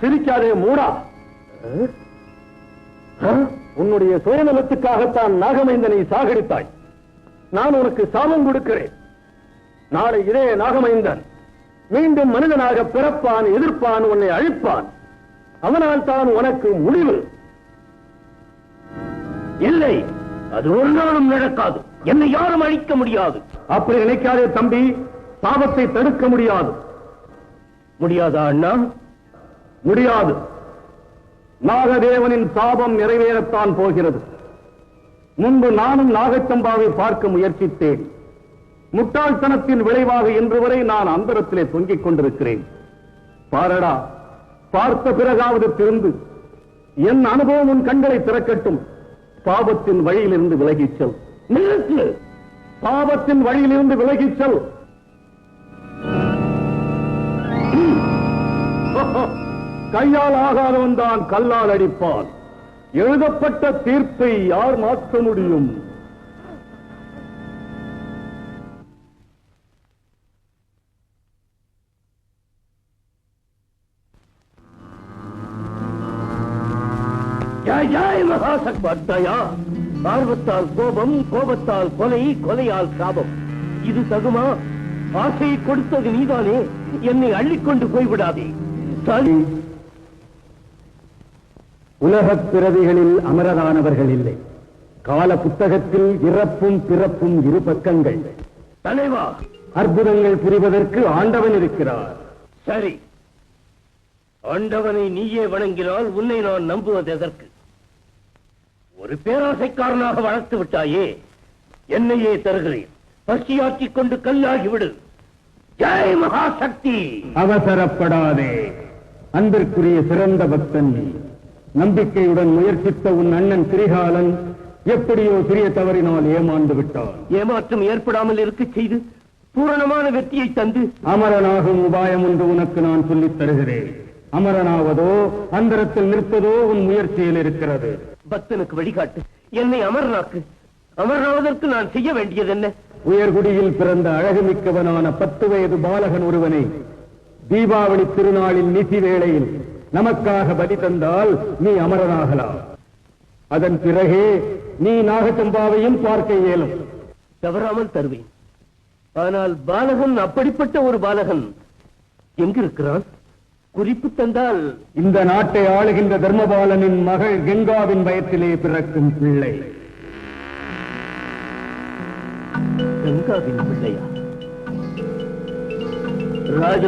சிரிக்காதே மூடா. உன்னுடைய சுயநலத்துக்காகத்தான் நாகமைந்தனை சாகடித்தாய். நான் உனக்கு சாபம் கொடுக்கிறேன். நாளை இதே நாகமைந்தன் மீண்டும் மனிதனாக பிறப்பான் எதிர்ப்பான் உன்னை அழிப்பான். அவனால் தான் உனக்கு முடிவு. இல்லை அது ஒரு நாளும் நடக்காது. என்னை யாரும் அழிக்க முடியாது. அப்படி நினைக்காதே தம்பி சாபத்தை தடுக்க முடியாது. முடியாதா அண்ணா? முடியாது. நாகதேவனின் சாபம் நிறைவேறத்தான் போகிறது. முன்பு நானும் நாகச்சம்பாவை பார்க்க முயற்சித்தேன். முட்டாள்தனத்தின் விளைவாக இன்று வரை நான் அந்தரத்திலே தொங்கிக் கொண்டிருக்கிறேன். பாரடா பார்த்த பிறகாவது திருந்து என் அனுபவம் உன் கண்களை திறக்கட்டும். பாபத்தின் வழியிலிருந்து விலகிச் செல். பாபத்தின் வழியிலிருந்து விலகிச் கையால் ஆகாதவன் தான் கல்லால் அடிப்பான். எழுதப்பட்ட தீர்ப்பை யார் மாற்ற முடியும்? ஆர்வத்தால் கோபம் கோபத்தால் கொலை கொலையால் சாபம். இது தகுமா? ஆசையை கொடுத்தது நீதானே? என்னை அள்ளிக்கொண்டு போய்விடாதே. சரி. உலகப் பிறவிகளில் அமரரானவர்கள் இல்லை. கால புத்தகத்தில் இறப்பும் பிறப்பும் இரு பக்கங்கள். தலைவா அற்புதங்கள் புரிவதற்கு ஆண்டவன் இருக்கிறார். சரி. ஆண்டவனை நீயே வணங்கினால் உன்னை நான் நம்புவது எதற்கு? ஒரு பேராசைக்காரனாக வளர்த்து விட்டாயே என்னையே தருகிறேன். பசியாற்றிக் கொண்டு கல்லாகி விடு. ஜெய் மகாசக்தி! அவசரப்படாதே. அன்பிற்குரிய சிறந்த பக்தன் நீ. நம்பிக்கையுடன் முயற்சித்த உன் அண்ணன் திரிகாலன் எப்படியோ சிறிய தவறினால் ஏமாந்து விட்டான். ஏமாற்றம் ஏற்படாமல் இருக்கச் செய்து பூரணமான வெற்றியை தந்து அமரனாகும் உபாயம் ஒன்று உனக்கு நான் சொல்லித் தருகிறேன். அமரனாவதோ அந்தரத்தில் நிற்பதோ உன் முயற்சியில் இருக்கிறது. பக்தனுக்கு வழிகாட்டு. என்னை அமரனாக்கு. அமரனாவதற்கு நான் செய்ய வேண்டியது என்ன? உயர்குடியில் பிறந்த அழகுமிக்கவனான பத்து வயது பாலகன் ஒருவனை தீபாவளி திருநாளில் நிதி வேளையில் நமக்காக பலி தந்தால் நீ அமரனாகலாம். அதன் பிறகே நீ நாகச்சம்பாவையும் பார்க்க இயலும். தவறாமல் தருவேன். ஆனால் பாலகன் அப்படிப்பட்ட ஒரு பாலகன் எங்கிருக்கிறான்? குறிப்பு தந்தால் இந்த நாட்டை ஆளுகின்ற தர்மபாலனின் மகள் கங்காவின் வயத்திலே பிறக்கும் பிள்ளை. கங்காவின் பிள்ளையா? ராஜ